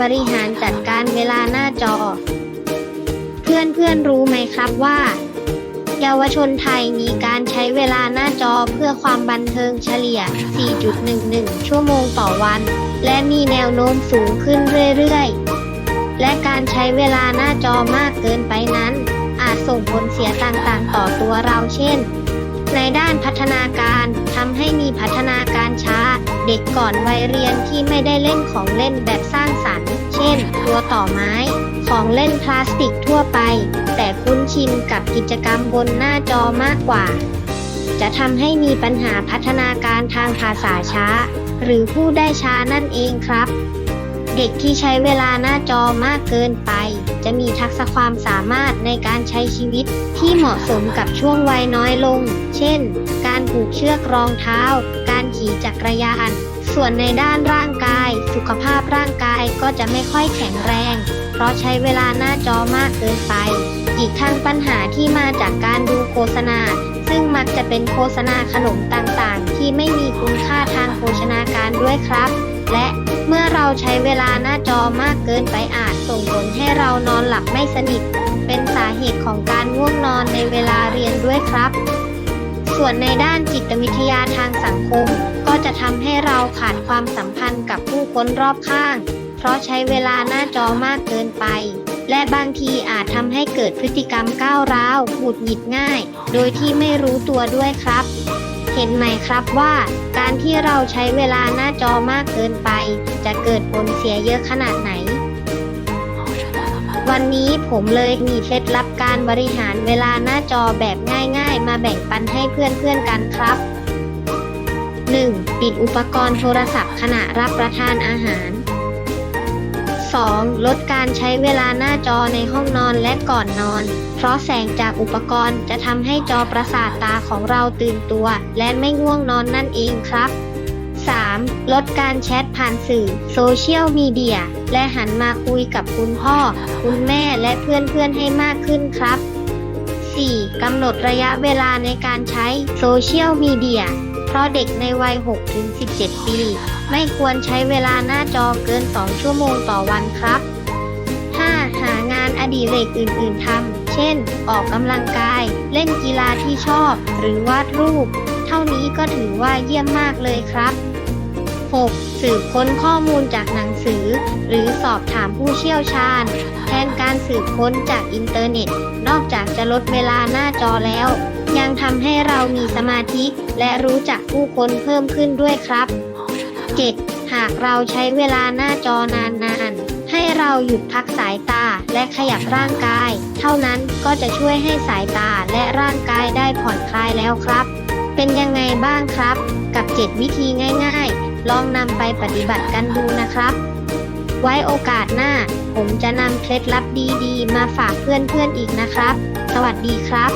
บริหารจัดการเวลาหน้าจอ เพื่อนเพื่อนรู้ไหมครับว่า เยาวชนไทยมีการใช้เวลาหน้าจอเพื่อความบันเทิงเฉลี่ย 4.11 ชั่วโมงต่อวัน และมีแนวโน้มสูงขึ้นเรื่อยๆ และการใช้เวลาหน้าจอมากเกินไปนั้น อาจส่งผลเสียต่างๆ ต่อตัวเราเช่น ในด้านพัฒนาการทำให้มีพัฒนา เด็กก่อนวัยเรียนที่ไม่ได้เล่นของเล่นแบบสร้างสรรค์ เช่น ตัวต่อไม้ ของเล่นพลาสติกทั่วไป แต่คุ้นชินกับกิจกรรมบนหน้าจอมากกว่า จะทำให้มีปัญหาพัฒนาการทางภาษาช้า หรือผู้ได้ช้านั่นเองครับ เด็กที่ใช้เวลาหน้าจอมากเกินไป จะมีทักษะความสามารถในการใช้ชีวิตที่เหมาะสมกับช่วงวัยน้อยลง เช่น การผูกเชือกรองเท้า การขี่จักรยาน ส่วนในด้านร่างกาย สุขภาพร่างกายก็จะไม่ค่อยแข็งแรง เพราะใช้เวลาหน้าจอมากเกินไป อีกทั้งปัญหาที่มาจากการดูโฆษณา ซึ่งมักจะเป็นโฆษณาขนมต่างๆ ที่ไม่มีคุณค่าทางโภชนาการด้วยครับ และเมื่อเราใช้เวลาหน้าจอมากเกินไปอาจส่งผลให้เรานอนหลับไม่สนิท เป็นสาเหตุของการง่วงนอนในเวลาเรียนด้วยครับ ส่วนในด้านจิตวิทยาทางสังคม ก็จะทำให้เราขาดความสัมพันธ์กับผู้คนรอบข้าง เพราะใช้เวลาหน้าจอมากเกินไป และบางทีอาจทำให้เกิดพฤติกรรมก้าวร้าวหงุดหงิดง่าย โดยที่ไม่รู้ตัวด้วยครับ เห็นไหมครับว่า การที่เราใช้เวลาหน้าจอมากเกินไป จะเกิดผลเสียเยอะขนาดไหน วันนี้ผมเลยมีเคล็ดลับการบริหารเวลาหน้าจอแบบง่าย ๆ มาแบ่งปันให้เพื่อนๆกันครับ 1. ปิดอุปกรณ์โทรศัพท์ขณะรับประทานอาหาร 2. ลดการใช้เวลาหน้าจอในห้องนอนและก่อนนอน เพราะแสงจากอุปกรณ์จะทำให้จอประสาทตาของเราตื่นตัว และไม่ง่วงนอนนั่นเองครับ 3. ลดการแชทผ่านสื่อโซเชียลมีเดียและหันมาคุยกับคุณพ่อ คุณแม่และเพื่อนๆให้มากขึ้นครับ 4. กำหนดระยะเวลาในการใช้โซเชียลมีเดียเพราะเด็กในวัย 6-17 ปี ไม่ควรใช้เวลาหน้าจอเกิน 2 ชั่วโมงต่อวันครับ 5. หางานอดิเรกอื่น ๆทำ เช่น ออกกำลังกาย เล่นกีฬาที่ชอบ หรือวาดรูป เท่านี้ก็ถือว่าเยี่ยมมากเลยครับ 6. สืบค้นข้อมูลจากหนังสือ หรือสอบถามผู้เชี่ยวชาญ แทนการสืบค้นจากอินเทอร์เน็ต นอกจากจะลดเวลาหน้าจอแล้ว ยังทำให้เรามีสมาธิ และรู้จักผู้คนเพิ่มขึ้นด้วยครับ 7. หากเราใช้เวลาหน้าจอนานๆ ให้เราหยุดพักสายตาและขยับร่างกาย เท่านั้นก็จะช่วยให้สายตาและร่างกายได้ผ่อนคลายแล้วครับ เป็นยังไงบ้างครับ กับ 7 วิธีง่าย ๆ ลองนำไปปฏิบัติกันดูนะครับ ไว้โอกาสหน้า ผมจะนำเคล็ดลับดีๆ มาฝากเพื่อนๆอีกนะครับ สวัสดีครับ